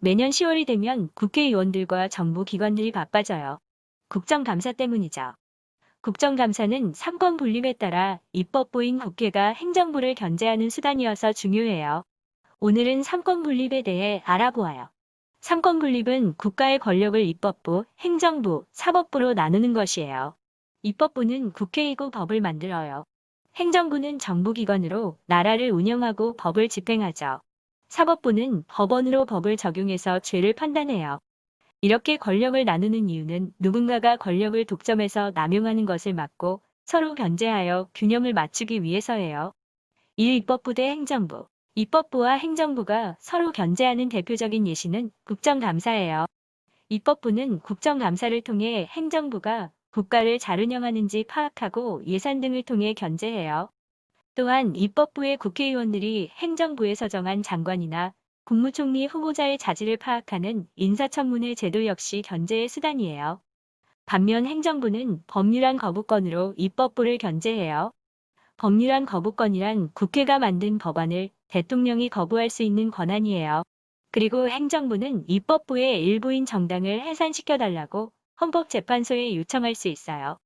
매년 10월이 되면 국회의원들과 정부 기관들이 바빠져요. 국정감사 때문이죠. 국정감사는 삼권 분립에 따라 입법부인 국회가 행정부를 견제하는 수단이어서 중요해요. 오늘은 삼권 분립에 대해 알아보아요. 삼권 분립은 국가의 권력을 입법부, 행정부, 사법부로 나누는 것이에요. 입법부는 국회이고 법을 만들어요. 행정부는 정부기관으로 나라를 운영하고 법을 집행하죠. 사법부는 법원으로 법을 적용해서 죄를 판단해요. 이렇게 권력을 나누는 이유는 누군가가 권력을 독점해서 남용하는 것을 막고 서로 견제하여 균형을 맞추기 위해서예요. 1. 입법부 대 행정부. 입법부와 행정부가 서로 견제하는 대표적인 예시는 국정감사예요. 입법부는 국정감사를 통해 행정부가 국가를 잘 운영하는지 파악하고 예산 등을 통해 견제해요. 또한 입법부의 국회의원들이 행정부에서 정한 장관이나 국무총리 후보자의 자질을 파악하는 인사청문회 제도 역시 견제의 수단이에요. 반면 행정부는 법률안 거부권으로 입법부를 견제해요. 법률안 거부권이란 국회가 만든 법안을 대통령이 거부할 수 있는 권한이에요. 그리고 행정부는 입법부의 일부인 정당을 해산시켜달라고 헌법재판소에 요청할 수 있어요.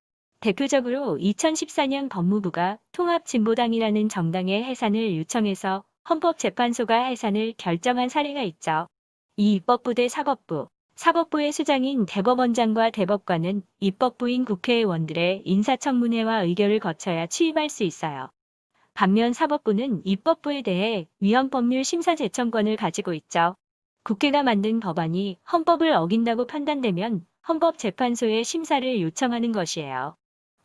대표적으로 2014년 법무부가 통합진보당이라는 정당의 해산을 요청해서 헌법재판소가 해산을 결정한 사례가 있죠. 이 입법부 대 사법부, 사법부의 수장인 대법원장과 대법관은 입법부인 국회의원들의 인사청문회와 의결을 거쳐야 취임할 수 있어요. 반면 사법부는 입법부에 대해 위헌법률 심사 제청권을 가지고 있죠. 국회가 만든 법안이 헌법을 어긴다고 판단되면 헌법재판소에 심사를 요청하는 것이에요.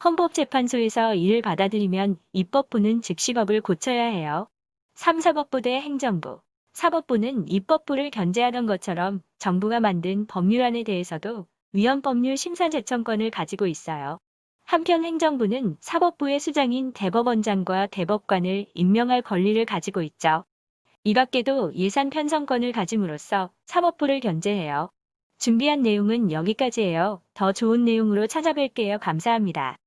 헌법재판소에서 이를 받아들이면 입법부는 즉시 법을 고쳐야 해요. 3. 사법부 대 행정부. 사법부는 입법부를 견제하던 것처럼 정부가 만든 법률안에 대해서도 위헌법률 심사 제청권을 가지고 있어요. 한편 행정부는 사법부의 수장인 대법원장과 대법관을 임명할 권리를 가지고 있죠. 이 밖에도 예산 편성권을 가짐으로써 사법부를 견제해요. 준비한 내용은 여기까지예요. 더 좋은 내용으로 찾아뵐게요. 감사합니다.